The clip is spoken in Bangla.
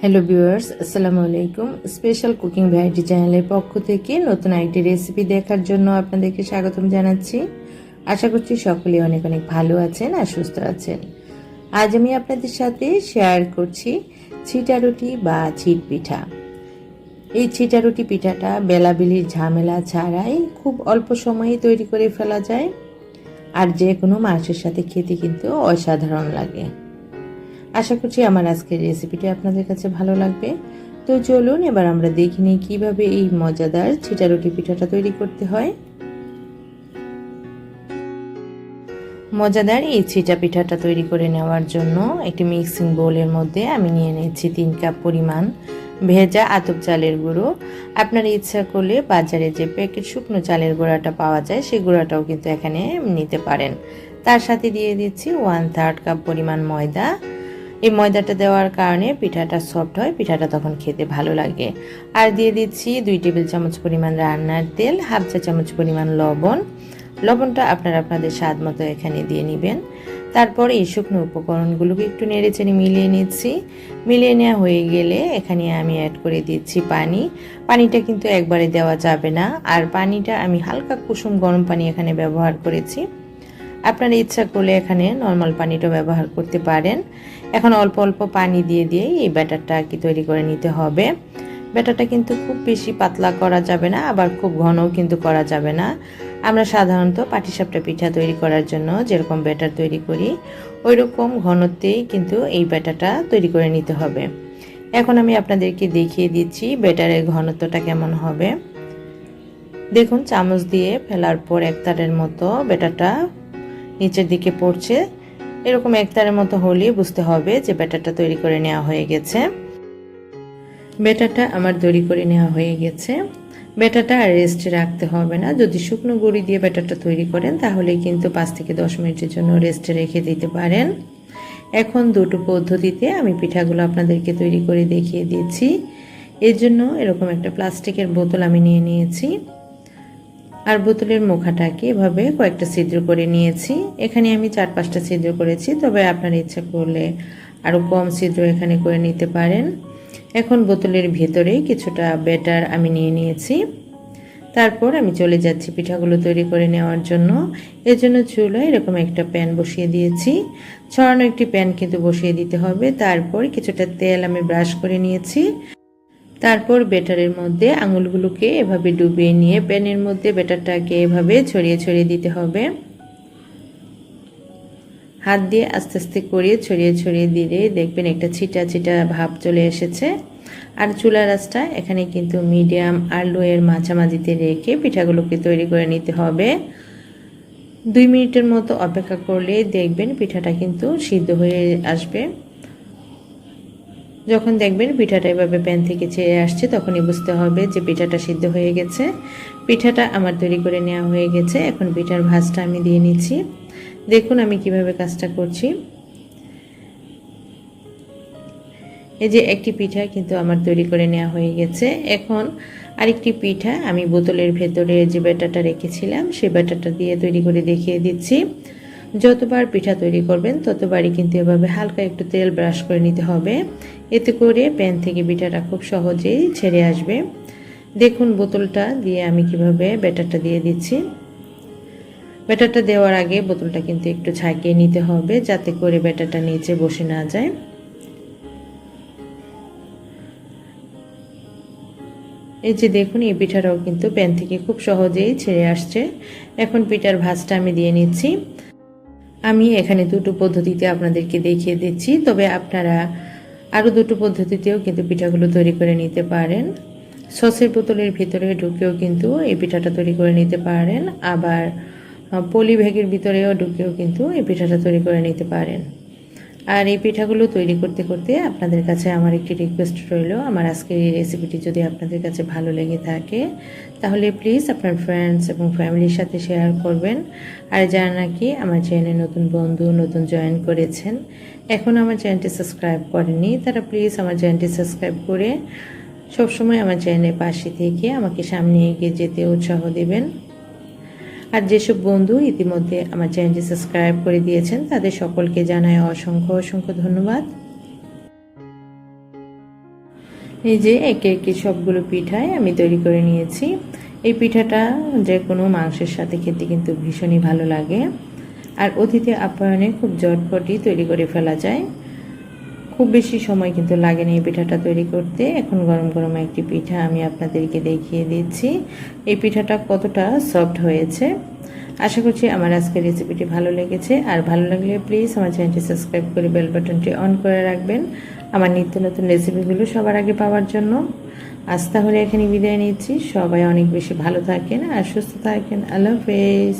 হ্যালো ভিউয়ার্স আসসালামু আলাইকুম স্পেশাল কুকিং ভ্যারাইটি চ্যানেলের পক্ষ থেকে নতুন আরেকটি রেসিপি দেখার জন্য আপনাদেরকে স্বাগতম জানাচ্ছি। আশা করছি সকলে অনেক অনেক ভালো আছেন আর সুস্থ আছেন। আজ আমি আপনাদের সাথে শেয়ার করছি ছিটা রুটি বা ছিট পিঠা। এই ছিটা রুটি পিঠাটা বেলাবেলির ঝামেলা ছাড়াই খুব অল্প সময়ে তৈরি করে ফেলা যায়। আর যে কোনো মাংসের সাথে খেতে কিন্তু অসাধারণ লাগে। আশা করছি আমার আজকের রেসিপিটি আপনাদের কাছে ভালো লাগবে। তো চলুন, এবার আমরা দেখে নিই কীভাবে এই মজাদার ছিটা রুটি পিঠাটা তৈরি করতে হয়। মজাদার এই ছিটা পিঠাটা তৈরি করে নেওয়ার জন্য একটি মিক্সিং বোলের মধ্যে আমি নিয়ে নিচ্ছি তিন কাপ পরিমাণ ভেজা আতপ চালের গুঁড়ো। আপনার ইচ্ছা করলে বাজারে যে প্যাকেট শুকনো চালের গুঁড়াটা পাওয়া যায়, সেই গুঁড়াটাও কিন্তু এখানে নিতে পারেন। তার সাথে দিয়ে দিচ্ছি ওয়ান থার্ড কাপ পরিমাণ ময়দা। এই ময়দাটা দেওয়ার কারণে পিঠাটা সফট হয়, পিঠাটা তখন খেতে ভালো লাগে। আর দিয়ে দিচ্ছি দুই টেবিল চামচ পরিমাণ রান্নার তেল, হাফ চা চামচ পরিমাণ লবণ। লবণটা আপনারা আপনাদের স্বাদ মতো এখানে দিয়ে নেবেন। তারপর এই শুকনো উপকরণগুলোকে একটু নেড়ে চেড়ে মিলিয়ে নিচ্ছি। মিলিয়ে নেওয়া হয়ে গেলে এখানে আমি অ্যাড করে দিচ্ছি পানি। পানিটা কিন্তু একবারে দেওয়া যাবে না। আর পানিটা আমি হালকা কুসুম গরম পানি এখানে ব্যবহার করেছি। আপনারা ইচ্ছা করলে এখানে নর্মাল পানিটা ব্যবহার করতে পারেন। এখন অল্প অল্প পানি দিয়ে দিয়ে এই ব্যাটারটা কি তৈরি করে নিতে হবে। ব্যাটারটা কিন্তু খুব বেশি পাতলা করা যাবে না, আবার খুব ঘনও কিন্তু করা যাবে না। আমরা সাধারণত পাটিসাপটা পিঠা তৈরি করার জন্য যেরকম ব্যাটার তৈরি করি ওই রকম ঘনত্বেই কিন্তু এই ব্যাটারটা তৈরি করে নিতে হবে। এখন আমি আপনাদেরকে দেখিয়ে দিচ্ছি ব্যাটারের ঘনত্বটা কেমন হবে। দেখুন, চামচ দিয়ে ফেলার পর একতারের মতো ব্যাটারটা নিচের দিকে পড়ছে। এরকম একতারের মতো হলেই বুঝতে হবে যে ব্যাটারটা তৈরি করে নেওয়া হয়ে গেছে। ব্যাটারটা আমার তৈরি করে নেওয়া হয়ে গেছে। ব্যাটারটা আর রেস্টে রাখতে হবে না। যদি শুকনো গুঁড়ি দিয়ে ব্যাটারটা তৈরি করেন, তাহলে কিন্তু পাঁচ থেকে দশ মিনিটের জন্য রেস্টে রেখে দিতে পারেন। এখন দুটো পদ্ধতিতে আমি পিঠাগুলো আপনাদেরকে তৈরি করে দেখিয়ে দিচ্ছি। এর জন্য এরকম একটা প্লাস্টিকের বোতল আমি নিয়ে নিয়েছি। আর বোতলের মুখাটাকে এভাবে কয়েকটা ছিদ্র করে নিয়েছি। এখানে আমি চার পাঁচটা ছিদ্র করেছি, তবে আপনার ইচ্ছা করলে আরও কম ছিদ্র এখানে করে নিতে পারেন। এখন বোতলের ভেতরে কিছুটা ব্যাটার আমি নিয়ে নিয়েছি। তারপর আমি চলে যাচ্ছি পিঠাগুলো তৈরি করে নেওয়ার জন্য। এর জন্য চুলায় এরকম একটা প্যান বসিয়ে দিয়েছি। ছড়ানো একটি প্যান কিন্তু বসিয়ে দিতে হবে। তারপর কিছুটা তেল আমি ব্রাশ করে নিয়েছি। তারপর বেটারের মধ্যে আঙুলগুলোকে এভাবে ডুবিয়ে নিয়ে প্যানের মধ্যে বেটারটাকে এভাবে ছড়িয়ে ছড়িয়ে দিতে হবে। হাত দিয়ে আস্তে আস্তে করে ছড়িয়ে ছড়িয়ে দিলে দেখবেন একটা ছিটা ছিটা ভাব চলে এসেছে। আর চুলা আঁচটা এখানে কিন্তু মিডিয়াম আর লোয়ের মাঝামাঝিতে রেখে পিঠাগুলোকে তৈরি করে নিতে হবে। দুই মিনিটের মতো অপেক্ষা করলে দেখবেন পিঠাটা কিন্তু সিদ্ধ হয়ে আসবে। যখন দেখবেন পিঠাটা এভাবে প্যান থেকে ছেড়ে আসছে, তখনই বুঝতে হবে যে পিঠাটা সিদ্ধ হয়ে গেছে। পিঠাটা আমার তৈরি করে নেওয়া হয়ে গেছে। এখন পিঠার ভাজটা আমি দিয়ে নিচ্ছি। দেখুন আমি কীভাবে কাজটা করছি। এই যে একটি পিঠা কিন্তু আমার তৈরি করে নেওয়া হয়ে গেছে। এখন আরেকটি পিঠা আমি বোতলের ভেতরে যে ব্যাটারটা রেখেছিলাম, সেই ব্যাটারটা দিয়ে তৈরি করে দেখিয়ে দিচ্ছি। যতবার পিঠা তৈরি করবেন, ততবারই কিন্তু এভাবে হালকা একটু তেল ব্রাশ করে নিতে হবে। এতে করে প্যান থেকে পিঠাটা খুব সহজেই ছেড়ে আসবে। দেখুন বোতলটা দিয়ে আমি কীভাবে ব্যাটারটা দিয়ে দিচ্ছি। ব্যাটারটা দেওয়ার আগে বোতলটা কিন্তু একটু ছাকিয়ে নিতে হবে যাতে করে ব্যাটারটা নিচে বসে না যায়। এই যে দেখুন, এই পিঠাটাও কিন্তু প্যান থেকে খুব সহজেই ছেড়ে আসছে। এখন পিঠার ভাজটা আমি দিয়ে নিচ্ছি। আমি এখানে দুটো পদ্ধতিতে আপনাদেরকে দেখিয়ে দিচ্ছি, তবে আপনারা আরও দুটো পদ্ধতিতেও কিন্তু পিঠাগুলো তৈরি করে নিতে পারেন। সসের বোতলের ভিতরে ঢুকেও কিন্তু এই পিঠাটা তৈরি করে নিতে পারেন। আবার পলি ব্যাগের ভিতরেও ঢুকেও কিন্তু এই পিঠাটা তৈরি করে নিতে পারেন। আর এই পিঠাগুলো তৈরি করতে করতে আপনাদের কাছে আমার একটি রিকোয়েস্ট রইল। আমার আজকের এই রেসিপিটি যদি আপনাদের কাছে ভালো লেগে থাকে, তাহলে প্লিজ আপনার ফ্রেন্ডস এবং ফ্যামিলির সাথে শেয়ার করবেন। আর যারা নাকি আমার চ্যানেলে নতুন বন্ধু, নতুন জয়েন করেছেন, এখন আমার চ্যানেলটি সাবস্ক্রাইব করেনি তারা প্লিজ আমার চ্যানেলটি সাবস্ক্রাইব করে সবসময় আমার চ্যানেলের পাশে থেকে আমাকে সামনে এগিয়ে যেতে উৎসাহ দেবেন। আর যেসব বন্ধু ইতিমধ্যে আমার চ্যানেলটি সাবস্ক্রাইব করে দিয়েছেন, তাদের সকলকে জানায় অসংখ্য অসংখ্য ধন্যবাদ। এই যে একে একে সবগুলো পিঠাই আমি তৈরি করে নিয়েছি। এই পিঠাটা যে কোনো মাংসের সাথে খেতে কিন্তু ভীষণই ভালো লাগে। আর অতিথি আপ্যায়নে খুব জটপটি তৈরি করে ফেলা যায়। খুব বেশি সময় কিন্তু লাগে না এই পিঠাটা তৈরি করতে। এখন গরম গরম একটি পিঠা আমি আপনাদেরকে দেখিয়ে দিচ্ছি। এই পিঠাটা কতটা সফট হয়েছে। আশা করছি আমার আজকের রেসিপিটি ভালো লেগেছে। আর ভালো লাগলে প্লিজ আমার চ্যানেলটি সাবস্ক্রাইব করে বেল বাটনটি অন করে রাখবেন। আমার নিত্য নতুন রেসিপিগুলো সবার আগে পাওয়ার জন্য। আজ তাহলে এখানে বিদায় নিচ্ছি। সবাই অনেক বেশি ভালো থাকেন আর সুস্থ থাকেন। আল্লাহ হাফেজ।